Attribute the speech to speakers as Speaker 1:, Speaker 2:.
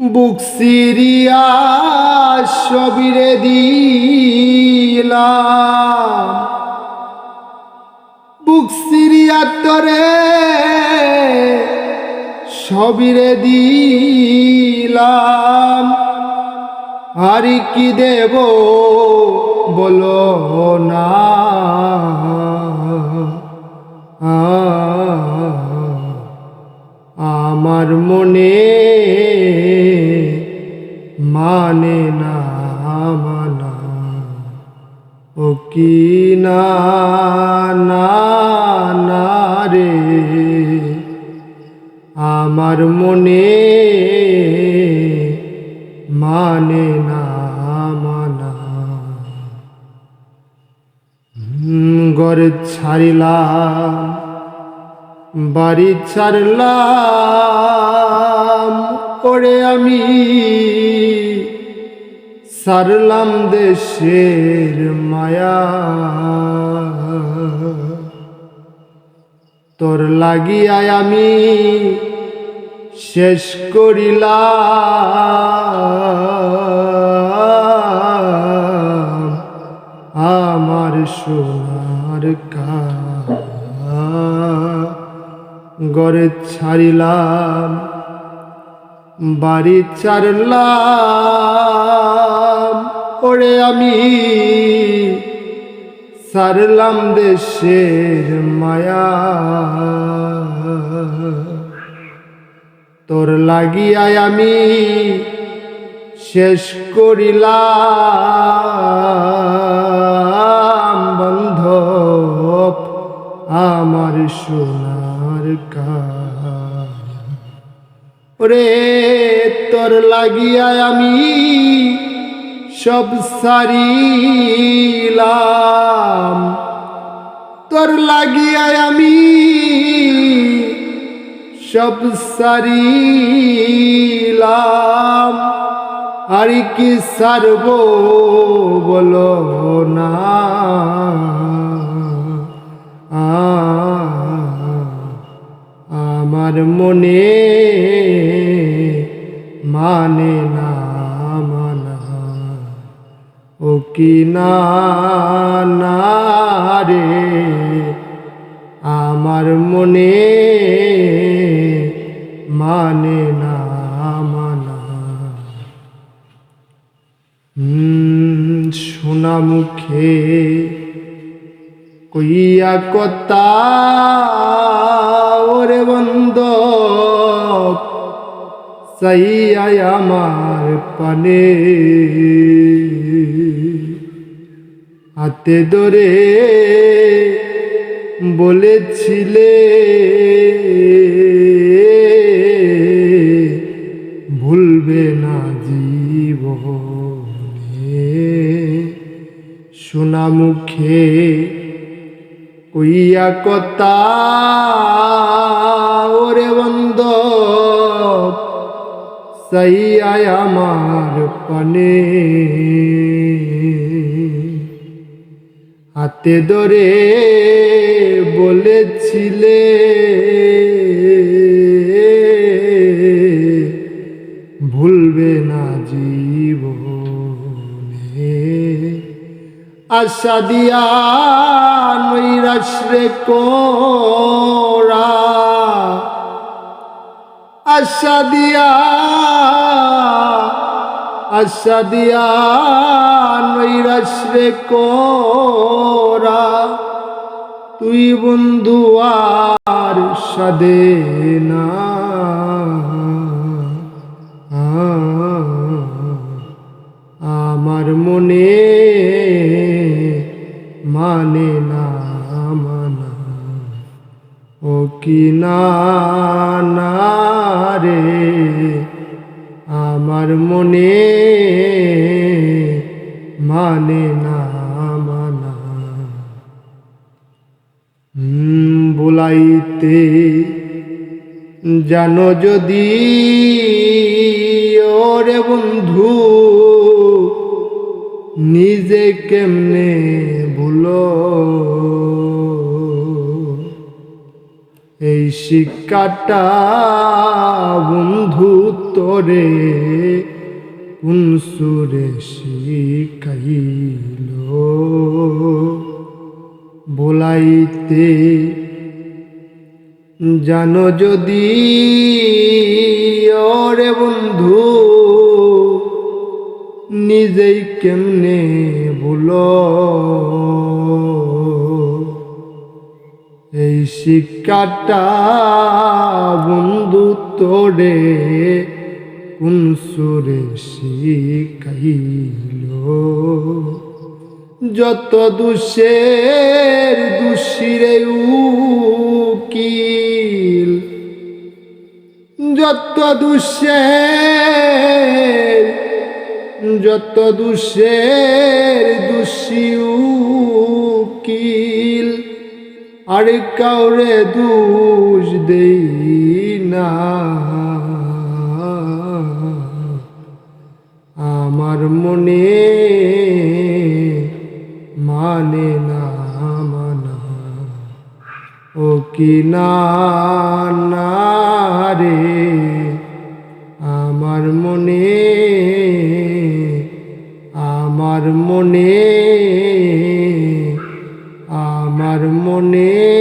Speaker 1: বুক Syria সবিরে দিলাম। বুক Syria তরে সবিরে দিলাম। আর কি দেব বলো না। আমার মনে মানে ও কি না না রে? আমার মনে মানে না, মানা। ঘর ছাড়িলাম, বাড়ি ছাড়লাম ওরে আমি সারলাম দেশের মায়া। তোর লাগিয়ায় আমি শেষ করিলাম আমার সোনার গড়ে ছাড়িলাম বাড়ি ছাড়লাম। ওরে আমি সারলাম দেশের মায়া। তোর লাগিয়ায় আমি শেষ করিলাম বন্ধপ আমার সোনার কা ওরে তোর লাগিয়া আমি সব সারিলাম। তোর লাগিয়া আমি সব সারিলাম। আর কি সারব বলো না। আমার মনে মানে না। ও কি না না রে আমার মনে মানে না মানা। সোনা মুখে কইয়া কথা, ওরে বন্ধ সাইয়াই আমার পানে। হাতে ধরে বলেছিলে, ভুলবে না জীবনে। সোনা মুখে কইয়া কথা, ওরে বন্ধ সাইয়া আমার পানে হাতে ধরে বলেছিলে, ভুলবে না জীবনে। আশা দিয়া নৈরাশ রে কোরা। আশা দিয়া আশা দিয়া নৈরাশ রে কোরা। তুই বন্ধু আর সাদে না। আমার মনে মানে না, মানা। ও কি না রে? আমার মনে মানে না মানা বুলাইতে জানো যদি ওরে বন্ধু নিজে কেমনে ভুলো এই শিক্ষাটা বন্ধু তোরে কোন সুরে শিখাইল? বলাইতে জানো যদি, ওরে বন্ধু, নিজেই কেমনে বলো এই শিক্ষাটা বন্ধু তোরে কোন সুরে শিখাইল? যত দুষের দুষিরে উকিল, যত দুষের যত দুষের দুষি উকিল, আর কাউরে দুষ দেই না। আমার মনে মানে না, মানা। ও কি না রে? আমার মনে আমার মনে আমার মনে